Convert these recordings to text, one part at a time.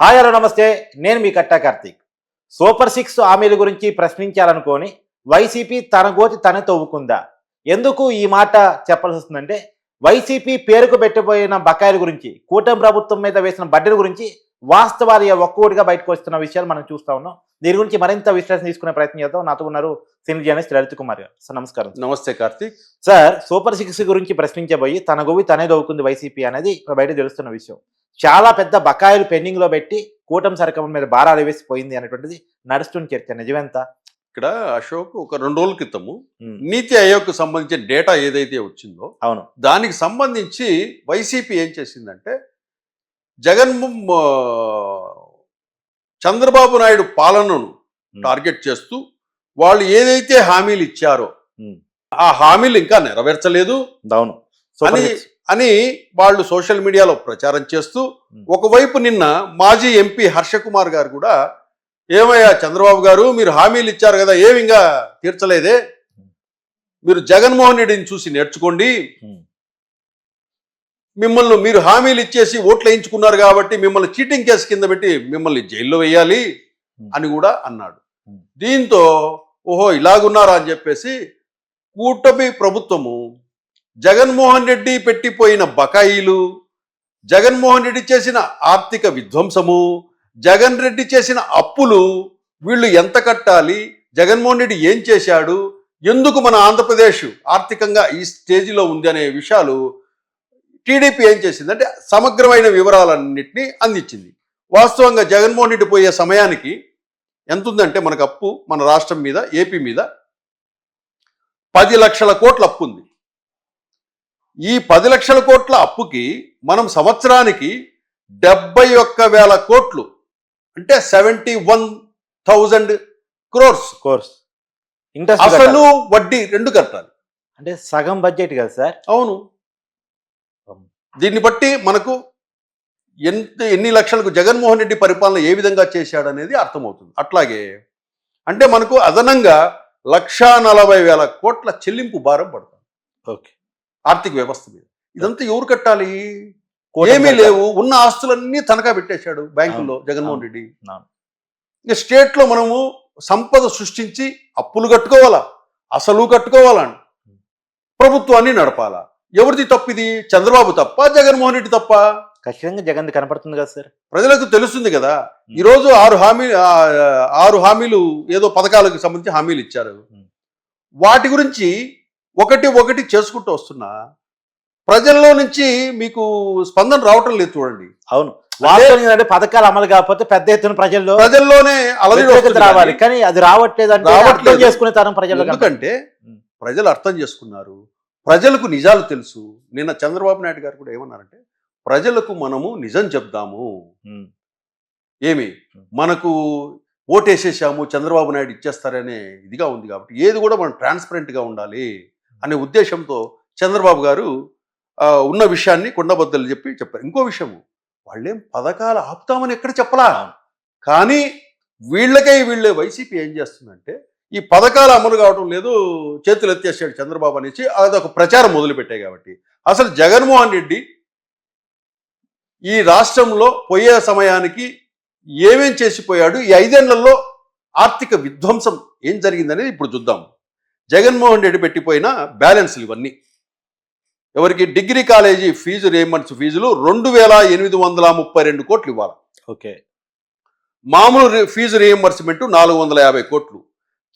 Hi hello నమస్తే. నేను మీ కట్టా కార్తీక్. సూపర్ సిక్స్ హామీల గురించి ప్రశ్నించాలనుకొని వైసీపీ తన గోతి తనే తవ్వుకుందా? ఎందుకు ఈ మాట చెప్పాల్సి వస్తుందంటే వైసీపీ పేరుకు పెట్టబోయిన బకాయిల గురించి కూటమి ప్రభుత్వం మీద వేసిన బడ్డీల గురించి వాస్తవాలు ఒక్కొక్కటిగా బయటకు వస్తున్న విషయాలు మనం చూస్తా ఉన్నాం. దీని గురించి మరింత విశ్లేషణ తీసుకునే ప్రయత్నం చేద్దాం. నాతో ఉన్నారు సీనియర్ జర్నలిస్ట్ లలిత్ కుమార్ గారు. సార్ నమస్కారం నమస్తే కార్తీక్. సార్ సూపర్ సిక్స్ గురించి ప్రశ్నించబోయి తన గోవి తనే దవ్వుకుంది వైసీపీ అనేది బయట తెలుస్తున్న విషయం. చాలా పెద్ద బకాయిలు పెండింగ్లో పెట్టి కూటమి సరకం మీద భారాలు వేసిపోయింది అనేటువంటిది నడుస్తున్న చర్చ. నిజమెంత? ఇక్కడ అశోక్ ఒక రెండు రోజుల క్రితము నీతి ఆయోగ్ సంబంధించిన డేటా ఏదైతే వచ్చిందో అవును. దానికి సంబంధించి వైసీపీ ఏం చేసిందంటే జగన్ చంద్రబాబు నాయుడు పాలనను టార్గెట్ చేస్తూ వాళ్ళు ఏదైతే హామీలు ఇచ్చారో. ఆ హామీలు ఇంకా నెరవేర్చలేదు అవును అని. అని వాళ్ళు సోషల్ మీడియాలో ప్రచారం చేస్తూ. ఒకవైపు నిన్న మాజీ ఎంపీ హర్షకుమార్ గారు కూడా ఏమయ్యా చంద్రబాబు గారు మీరు హామీలు ఇచ్చారు కదా ఏమి ఇంకా తీర్చలేదే మీరు జగన్మోహన్ రెడ్డిని చూసి నేర్చుకోండి. మిమ్మల్ని మీరు హామీలు ఇచ్చేసి ఓట్లు వేయించుకున్నారు కాబట్టి మిమ్మల్ని చీటింగ్ కేసు కింద పెట్టి మిమ్మల్ని జైల్లో వేయాలి ఉమ్. అని కూడా అన్నాడు ఉమ్. దీంతో ఓహో ఇలాగున్నారా అని చెప్పేసి కూటమి ప్రభుత్వము జగన్మోహన్ రెడ్డి పెట్టిపోయిన బకాయిలు జగన్మోహన్ రెడ్డి చేసిన ఆర్థిక విధ్వంసము జగన్ రెడ్డి చేసిన అప్పులు వీళ్ళు ఎంత కట్టాలి జగన్మోహన్ రెడ్డి ఏం చేశాడు ఎందుకు మన ఆంధ్రప్రదేశ్ ఆర్థికంగా ఈ స్టేజిలో ఉంది అనే విషయాలు టీడీపీ ఏం చేసిందంటే సమగ్రమైన వివరాలన్నింటినీ అందించింది. వాస్తవంగా జగన్మోహన్ రెడ్డి పోయే సమయానికి ఎంత ఉందంటే మనకు అప్పు మన రాష్ట్రం మీద ఏపీ మీద పది లక్షల కోట్ల అప్పు ఉంది. ఈ పది లక్షల కోట్ల అప్పుకి మనం సంవత్సరానికి డెబ్బై ఒక్క వేల కోట్లు అంటే seventy one thousand crores. Crores. Interest అసలు వడ్డీ రెండు కట్టాలి. అంటే సగం బడ్జెట్ కదా సార్? అవును. దీన్ని బట్టి మనకు ఎంత ఎన్ని లక్షలకు జగన్మోహన్ రెడ్డి పరిపాలన ఏ విధంగా చేశాడనేది అర్థమవుతుంది. అట్లాగే అంటే మనకు అదనంగా లక్షా నలభై వేల కోట్ల చెల్లింపు భారం పడుతుంది. ఓకే. ఆర్థిక వ్యవస్థ మీద. ఇదంతా ఎవరు కట్టాలి? ఏమీ. లేవు. ఉన్న ఆస్తులన్నీ తనఖా పెట్టేశాడు బ్యాంకుల్లో జగన్మోహన్ రెడ్డి. ఇక స్టేట్లో మనము సంపద సృష్టించి అప్పులు కట్టుకోవాలా? అసలు కట్టుకోవాలా? ప్రభుత్వాన్ని నడపాలా? ఎవరిది తప్పిది? చంద్రబాబు తప్ప జగన్మోహన్ రెడ్డి తప్ప? ఖచ్చితంగా జగన్ కనపడుతుంది కదా సార్. ప్రజలకు తెలుస్తుంది కదా. ఈరోజు ఆరు హామీ ఆరు హామీలు ఏదో పథకాలకు సంబంధించి హామీలు ఇచ్చారు. వాటి గురించి ఒకటి ఒకటి చేసుకుంటూ వస్తున్నా. ప్రజల్లో నుంచి మీకు స్పందన రావటం లేదు చూడండి. అవును. వాస్తవం ఏంటంటే పథకాలు అమలు కాకపోతే పెద్ద ఎత్తున ప్రజల్లో ప్రజల్లోనే వస్తుంది రావాలి. కానీ అది రావట్లేదు. అంటే. అర్థం చేసుకునే తరం ప్రజలు ఎందుకంటే. ప్రజలు అర్థం చేసుకున్నారు. ప్రజలకు నిజాలు తెలుసు. నిన్న చంద్రబాబు నాయుడు గారు కూడా ఏమన్నారంటే ప్రజలకు మనము నిజం చెప్దాము. ఏమి? మనకు ఓటేసేసాము చంద్రబాబు నాయుడు ఇచ్చేస్తారనే ఇదిగా ఉంది కాబట్టి ఏది కూడా మనం ట్రాన్స్పరెంట్గా ఉండాలి అనే ఉద్దేశంతో చంద్రబాబు గారు ఉన్న విషయాన్ని కొండబద్దలు చెప్పి చెప్పారు. ఇంకో విషయము వాళ్ళేం పథకాలు ఆపుతామని ఎక్కడ చెప్పలా? కానీ వీళ్ళకై వీళ్ళే వైసీపీ ఏం చేస్తుందంటే ఈ పథకాలు అమలు కావడం లేదు చేతులు ఎత్తేసాడు చంద్రబాబు అనేసి అదొక ప్రచారం మొదలుపెట్టాయి కాబట్టి. అసలు జగన్మోహన్ రెడ్డి ఈ రాష్ట్రంలో పోయే సమయానికి ఏమేం చేసిపోయాడు? ఈ ఐదేళ్ళలో ఆర్థిక విధ్వంసం ఏం జరిగిందనేది ఇప్పుడు చూద్దాం. జగన్మోహన్ రెడ్డి పెట్టిపోయిన బ్యాలెన్స్లు ఇవన్నీ. ఎవరికి డిగ్రీ కాలేజీ ఫీజు రేమంట్స్ ఫీజులు రెండు వేల ఎనిమిది వందల ముప్పై రెండు కోట్లు ఇవ్వాలి? ఓకే. మామూలు ఫీజు రియంబర్స్మెంట్ నాలుగు వందల యాభై కోట్లు.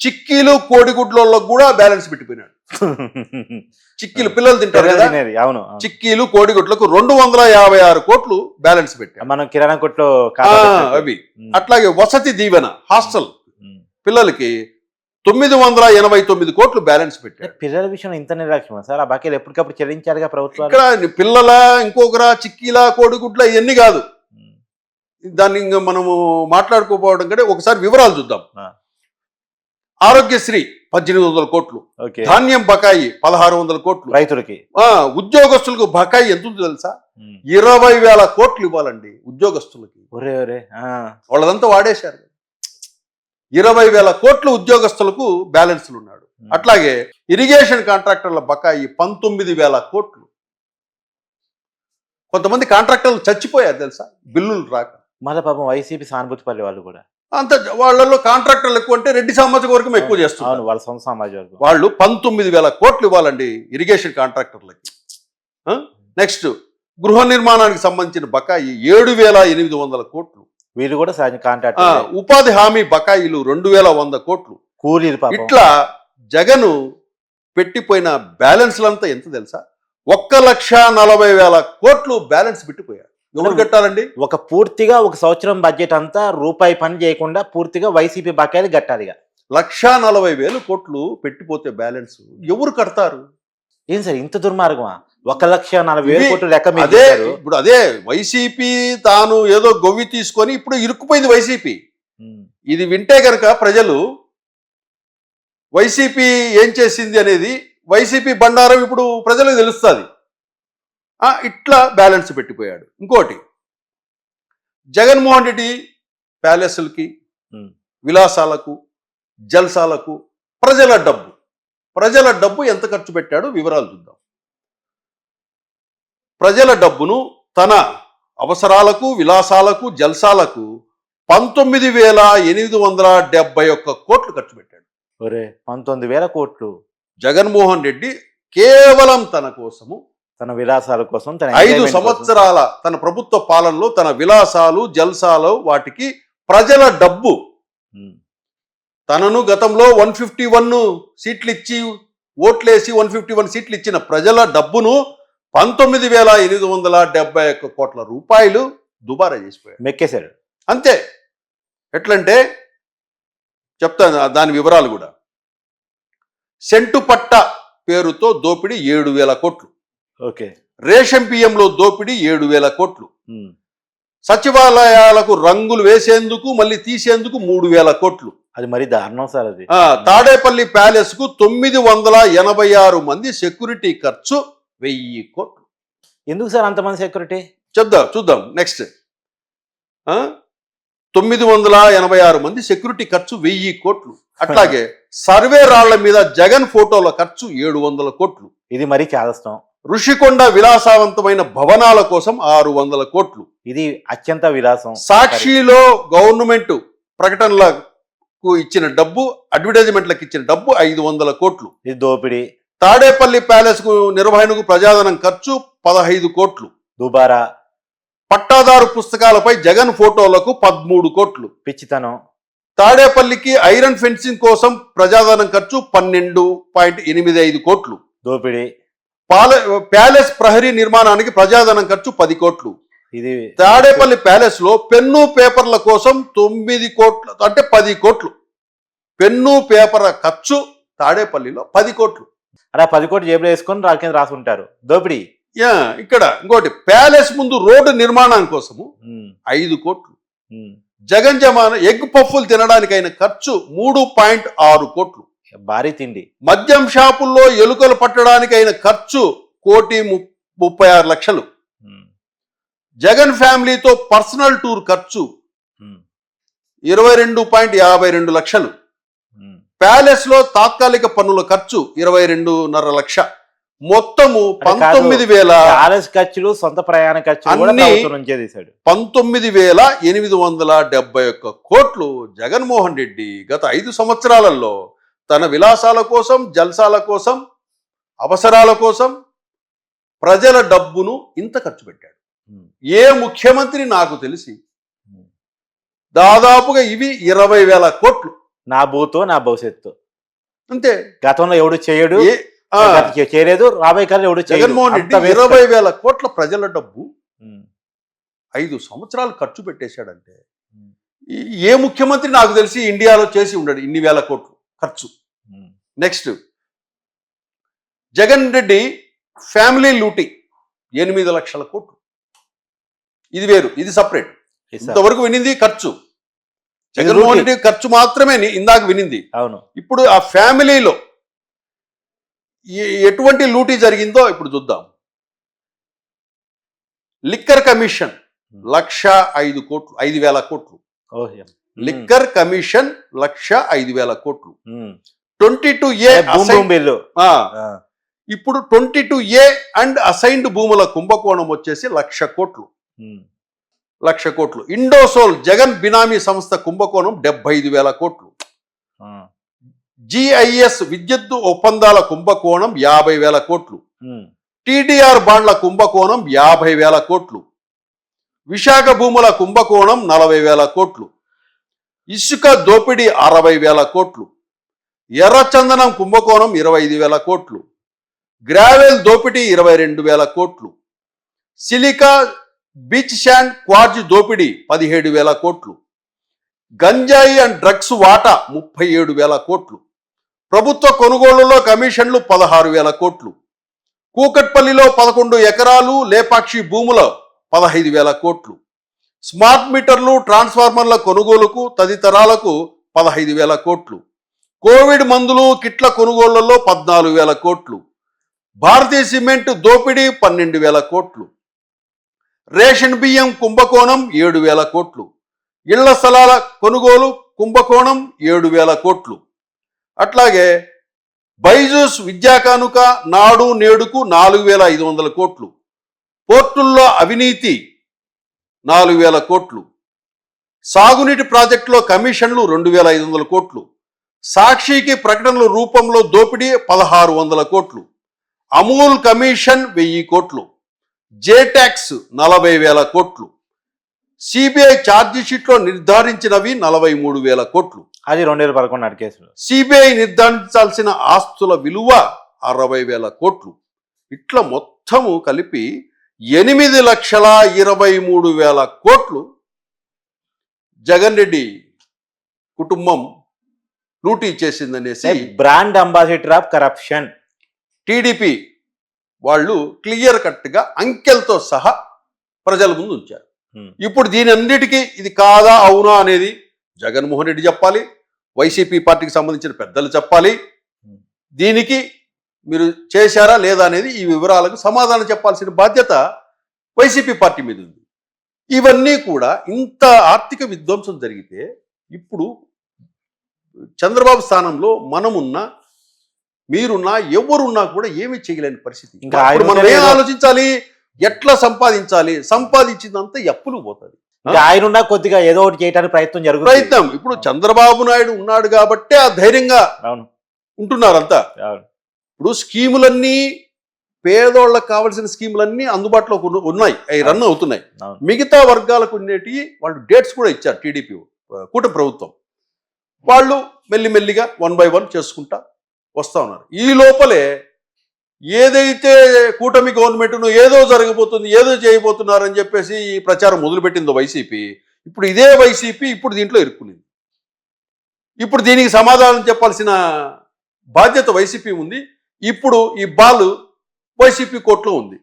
చిక్కీలు కోడిగుడ్లలో కూడా బ్యాలెన్స్ పెట్టిపోయినాడు చిక్కీలు పిల్లలు తింటారు కదా అవును. చిక్కీలు కోడిగుడ్లకు రెండు వందల యాభై ఆరు కోట్లు బ్యాలెన్స్ పెట్టాడు మనం కిరాణా కొట్లో. అవి. అట్లాగే వసతి దీవెన హాస్టల్. పిల్లలకి తొమ్మిది వందల ఎనభై తొమ్మిది కోట్లు బ్యాలెన్స్ అంటే పెట్టాడు పిల్లల విషయం ఇంత నిర్లక్ష్యమా సార్ ఆ బాకీలు ఎప్పటికప్పుడు చెల్లించారుగా ప్రభుత్వాలు ఇక్కడ పిల్లల ఇంకొకరా చిక్కీల కోడిగుడ్ల ఇవన్నీ కాదు. దాన్ని ఇంకా మనము మాట్లాడుకోపోవడం కంటే ఒకసారి వివరాలు చూద్దాం. ఆరోగ్యశ్రీ పద్దెనిమిది వందల కోట్లు. ధాన్యం బకాయి పదహారు వందల కోట్లు. రైతులకి. ఉద్యోగస్తులకు బకాయి ఎంత ఉందో తెలుసా. ఇరవై వేల కోట్లు ఇవ్వాలండి ఉద్యోగస్తులకి. ఒరే ఒరే ఆ. వాళ్ళదంతా వాడేశారు. ఇరవై వేల కోట్లు ఉద్యోగస్తులకు బ్యాలెన్స్లు ఉన్నాడు. అట్లాగే ఇరిగేషన్ కాంట్రాక్టర్ల బకాయి పంతొమ్మిది వేల కోట్లు. కొంతమంది కాంట్రాక్టర్లు చచ్చిపోయారు తెలుసా? బిల్లులు రాక. మళ్ళీ పాపం వైసీపీ సానుభూతి పల్లి వాళ్ళు కూడా. అంత వాళ్ళలో కాంట్రాక్టర్లు ఎక్కువ అంటే రెడ్డి సామాజిక వర్గం ఎక్కువ చేస్తున్నారు వాళ్ళ సొంత సమాజ వర్గం. వాళ్ళు పంతొమ్మిది వేల కోట్లు ఇవ్వాలండి ఇరిగేషన్ కాంట్రాక్టర్లకి. నెక్స్ట్ గృహ నిర్మాణానికి సంబంధించిన బకాయి ఏడు వేల ఎనిమిది వందల కోట్లు. వీళ్ళు కూడా సహజ కాంట్రాక్ట్ ఉపాధి హామీ బకాయిలు రెండు వేల వంద కోట్లు. కూలీలు ఇట్లా జగను పెట్టిపోయిన బ్యాలెన్స్లంతా ఎంత తెలుసా? ఒక్క లక్ష నలభై వేల కోట్లు బ్యాలెన్స్ పెట్టిపోయారు. ఎవరు కట్టాలండి? ఒక పూర్తిగా ఒక సంవత్సరం బడ్జెట్ అంతా రూపాయి పని చేయకుండా పూర్తిగా వైసీపీ బకాయిలు కట్టాలి లక్ష నలభై వేలు కోట్లు పెట్టిపోతే బ్యాలెన్స్ ఎవరు కడతారు? ఏం సార్ ఇంత దుర్మార్గమా? ఒక లక్ష నలభై వేల కోట్లు లెక్క అదే. ఇప్పుడు అదే వైసీపీ తాను ఏదో గొవ్వి తీసుకొని ఇప్పుడు ఇరుక్కుపోయింది వైసీపీ. ఇది వింటే గనక ప్రజలు వైసీపీ ఏం చేసింది అనేది వైసీపీ బండారం ఇప్పుడు ప్రజలకు తెలుస్తుంది. ఇట్లా బ్యాలెన్స్ పెట్టిపోయాడు. ఇంకోటి జగన్మోహన్ రెడ్డి ప్యాలెస్లకి. విలాసాలకు జల్సాలకు ప్రజల డబ్బు. ప్రజల డబ్బు ఎంత ఖర్చు పెట్టాడో వివరాలు చూద్దాం. ప్రజల డబ్బును తన అవసరాలకు విలాసాలకు జల్సాలకు పంతొమ్మిది వేల ఎనిమిది వందల డెబ్బై ఒక్క కోట్లు ఖర్చు పెట్టాడు. ఒరే పంతొమ్మిది వేల కోట్లు. జగన్మోహన్ రెడ్డి కేవలం తన కోసము తన విలాసాల కోసం తన ఐదు. సంవత్సరాల తన ప్రభుత్వ పాలనలో తన విలాసాలు జల్సాలు వాటికి ప్రజల డబ్బు. తనను గతంలో వన్ ఫిఫ్టీ వన్ సీట్లు ఇచ్చి ఓట్లేసి వన్ ఫిఫ్టీ వన్ సీట్లు ఇచ్చిన ప్రజల డబ్బును పంతొమ్మిది వేల ఎనిమిది వందల డెబ్బై ఒక్క కోట్ల రూపాయలు దుబారా చేసిపోయాడు. మెక్కేశాడు. అంతే. ఎట్లంటే చెప్తాను దాని వివరాలు కూడా. సెంటు పట్ట పేరుతో దోపిడీ ఏడు వేల కోట్లు. ఓకే. రేషన్ బియ్యంలో దోపిడీ ఏడు వేల కోట్లు. సచివాలయాలకు రంగులు వేసేందుకు మళ్ళీ తీసేందుకు మూడు వేల కోట్లు. అది మరి దారుణం సార్ అది. తాడేపల్లి ప్యాలెస్కు తొమ్మిది వందల ఎనభై ఆరు మంది సెక్యూరిటీ ఖర్చు వెయ్యి కోట్లు. ఎందుకు సార్ అంతమంది సెక్యూరిటీ? చెప్దాం చూద్దాం. నెక్స్ట్. తొమ్మిది వందల ఎనభై ఆరు మంది సెక్యూరిటీ ఖర్చు వెయ్యి కోట్లు. అట్లాగే సర్వే రాళ్ళ మీద జగన్ ఫోటోల ఖర్చు ఏడు వందల కోట్లు. ఇది మరీ చాదస్తం ఋషికొండ విలాసవంతమైన భవనాల కోసం ఆరు వందల కోట్లు. ఇది అత్యంత విలాసం. సాక్షిలో గవర్నమెంట్ ప్రకటనలకు ఇచ్చిన డబ్బు అడ్వర్టైజ్మెంట్లకు ఇచ్చిన డబ్బు ఐదు వందల కోట్లు. ఇది దోపిడీ. తాడేపల్లి ప్యాలెస్కు నిర్వహణకు ప్రజాధనం ఖర్చు పదహైదు కోట్లు. దుబారా. పట్టాదారు పుస్తకాలపై జగన్ ఫోటోలకు పదమూడు కోట్లు. పిచ్చితనం. తాడేపల్లికి ఐరన్ ఫెన్సింగ్ కోసం ప్రజాధనం ఖర్చు పన్నెండు పాయింట్ ఎనిమిది ఐదు కోట్లు. దోపిడీ. పాల ప్యాలెస్ ప్రహరీ నిర్మాణానికి ప్రజాధనం ఖర్చు పది కోట్లు. ఇది తాడేపల్లి ప్యాలెస్లో పెన్ను పేపర్ల కోసం తొమ్మిది కోట్లు అంటే పది కోట్లు. పెన్ను పేపర్ ఖర్చు తాడేపల్లిలో పది కోట్లు. అలా పది కోట్లు జేబులో వేసుకొని రా కింద రాసుంటారు దోపిడీ. యా, ఇక్కడ ఇంకోటి ప్యాలెస్ ముందు రోడ్డు నిర్మాణం కోసము. ఐదు కోట్లు. జగన్ జమాన ఎగ్ పఫ్ఫులు తినడానికి అయిన ఖర్చు మూడు పాయింట్ ఆరు కోట్లు. భారీ తిండి మద్యం షాపుల్లో ఎలుకలు పట్టడానికి అయిన ఖర్చు కోటి ముప్పై ఆరు లక్షలు. జగన్ ఫ్యామిలీతో పర్సనల్ టూర్ ఖర్చు. ఇరవై రెండు పాయింట్ యాభై రెండు లక్షలు. ప్యాలెస్లో తాత్కాలిక పన్నుల ఖర్చు ఇరవై రెండున్నర లక్ష మొత్తము. పంతొమ్మిది వేల ప్యాలెస్ ఖర్చులు సొంత ప్రయాణ ఖర్చులు పంతొమ్మిది వేల ఎనిమిది వందల డెబ్బై ఒక్క కోట్లు జగన్మోహన్ రెడ్డి గత ఐదు సంవత్సరాలలో తన విలాసాల కోసం జల్సాల కోసం అవసరాల కోసం ప్రజల డబ్బును ఇంత ఖర్చు పెట్టాడు. ఏ ముఖ్యమంత్రి నాకు తెలిసి. దాదాపుగా ఇవి ఇరవై వేల కోట్లు. నా భూతో నా భవిష్యత్తు. అంతే. గతంలో ఎవడు చేయడు? చేయలేదు. రాబోయే కాలంలో ఎవడు జగన్మోహన్ రెడ్డి ఇరవై వేల కోట్ల ప్రజల డబ్బు. ఐదు సంవత్సరాలు ఖర్చు పెట్టేశాడంటే ఏ ముఖ్యమంత్రి నాకు తెలిసి ఇండియాలో చేసి ఉండడు ఇన్ని వేల కోట్లు ఖర్చు. నెక్స్ట్ జగన్ రెడ్డి ఫ్యామిలీ లూటీ. ఎనిమిది లక్షల కోట్లు. ఇది వేరు ఇది సపరేట్. ఇంతవరకు వినింది ఖర్చు. జగన్మోహన్. రెడ్డి ఖర్చు మాత్రమే ఇందాక వినింది. అవును. ఇప్పుడు ఆ ఫ్యామిలీలో ఎటువంటి లూటీ జరిగిందో ఇప్పుడు చూద్దాం. లిక్కర్ కమిషన్ లక్ష ఐదు కోట్లు ఐదు వేల కోట్లు. లిక్కర్ కమిషన్ లక్ష ఐదు వేల కోట్లు. ఉమ్. Twenty two A bill. ఇప్పుడు twenty two A and assigned భూముల కుంభకోణం వచ్చేసి లక్ష కోట్లు. లక్ష కోట్లు. ఇండోసోల్ జగన్ బినామీ సంస్థ కుంభకోణం డెబ్బై ఐదు వేల కోట్లు. జిఐఎస్ విద్యుత్ ఒప్పందాల కుంభకోణం యాభై వేల కోట్లు. టీడీఆర్ బాండ్ల కుంభకోణం యాభై వేల కోట్లు. విశాఖ భూముల కుంభకోణం నలభై వేల కోట్లు. ఇసుక దోపిడీ అరవై వేల కోట్లు. ఎర్రచందనం కుంభకోణం ఇరవై ఐదు వేల కోట్లు. గ్రావెల్ దోపిడీ ఇరవై రెండు వేల కోట్లు. సిలికా బీచ్ శాండ్ క్వార్జ్ దోపిడీ పదిహేడు వేల కోట్లు. గంజాయి అండ్ డ్రగ్స్ వాటా ముప్పై ఏడు వేల కోట్లు. ప్రభుత్వ కొనుగోళ్ళలో కమిషన్లు పదహారు వేల కోట్లు. కూకట్పల్లిలో పదకొండు ఎకరాలు లేపాక్షి భూముల పదహైదు వేల కోట్లు. స్మార్ట్ మీటర్లు ట్రాన్స్ఫార్మర్ల కొనుగోలుకు తదితరాలకు పదహైదు వేల కోట్లు. కోవిడ్ మందులు కిట్ల కొనుగోళ్ళలో పద్నాలుగు వేల కోట్లు. భారతీయ సిమెంట్ దోపిడీ పన్నెండు వేల కోట్లు. రేషన్ బియ్యం కుంభకోణం ఏడు వేల కోట్లు. ఇళ్ళ స్థలాల కొనుగోలు కుంభకోణం ఏడు వేల కోట్లు. అట్లాగే బైజూస్ విద్యా కానుక నాడు నేడుకు నాలుగు వేల ఐదు వందల కోట్లు. పోర్టుల్లో అవినీతి నాలుగు వేల కోట్లు. సాగునీటి ప్రాజెక్టులో కమిషన్లు రెండు వేల ఐదు వందల కోట్లు. సాక్షికి ప్రకటనల రూపంలో దోపిడీ పదహారు వందల కోట్లు. అమూల్ కమిషన్ వెయ్యి కోట్లు. జేటాక్స్ నలభై వేల కోట్లు. సిబిఐ ఛార్జీ షీట్లో నిర్ధారించినవి నలభై మూడు వేల కోట్లు. అది రెండు వేల పదకొండు నాటి కేసులు. సిబిఐ నిర్ధారించాల్సిన ఆస్తుల విలువ అరవై వేల కోట్లు. ఇట్లా మొత్తము కలిపి ఎనిమిది లక్షల ఇరవై మూడు వేల కోట్లు. జగన్ రెడ్డి కుటుంబం లూటీ చేసిందనేసి brand ambassador of corruption TDP వాళ్ళు క్లియర్ కట్గా అంకెలతో సహా ప్రజల ముందు ఉంచారు. ఇప్పుడు దీని అన్నిటికీ ఇది కాదా అవునా అనేది జగన్మోహన్ రెడ్డి చెప్పాలి వైసీపీ పార్టీకి సంబంధించిన పెద్దలు చెప్పాలి. దీనికి మీరు చేశారా లేదా అనేది ఈ వివరాలకు సమాధానం చెప్పాల్సిన బాధ్యత వైసీపీ పార్టీ మీద ఉంది ఇవన్నీ కూడా ఇంత ఆర్థిక విధ్వంసం జరిగితే ఇప్పుడు చంద్రబాబు స్థానంలో మనమున్నా మీరున్నా ఎవరున్నా కూడా ఏమీ చేయలేని పరిస్థితి. ఇంకా మనం ఏం ఆలోచించాలి? ఎట్లా సంపాదించాలి? సంపాదించిందంతా ఎప్పులు పోతుంది ఆయన ఉన్నా కొద్దిగా ఏదో ఒకటి చేయడానికి ప్రయత్నం జరుగుతుంది. ప్రయత్నం. ఇప్పుడు చంద్రబాబు నాయుడు ఉన్నాడు కాబట్టే ఆ ధైర్యంగా ఉంటున్నారంతా. ఇప్పుడు స్కీములన్నీ పేదోళ్ళకి కావాల్సిన స్కీములన్నీ అందుబాటులో ఉన్న- ఉన్నాయి. అవి రన్ అవుతున్నాయి. మిగతా వర్గాలకు ఉండేటి వాళ్ళు డేట్స్ కూడా ఇచ్చారు టీడీపీ కూటమి ప్రభుత్వం. వాళ్ళు మెల్లిమెల్లిగా వన్ బై వన్ చేసుకుంటా వస్తా ఉన్నారు. ఈ లోపలే ఏదైతే కూటమి గవర్నమెంట్ను ఏదో జరగబోతుంది ఏదో చేయబోతున్నారని చెప్పేసి ఈ ప్రచారం మొదలుపెట్టిందో వైసీపీ. ఇప్పుడు ఇదే వైసీపీ ఇప్పుడు దీంట్లో ఇరుక్కునింది. ఇప్పుడు దీనికి సమాధానం చెప్పాల్సిన బాధ్యత వైసీపీ ఉంది. ఇప్పుడు ఈ బాల్ వైసీపీ కోర్టులో ఉంది.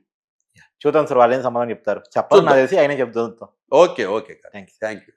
చూద్దాం సార్ వాళ్ళు ఏం సమాధానం చెప్తారు? చెప్పాలి తెలిసి ఆయనే చెప్తాం okay okay. Thank you thank you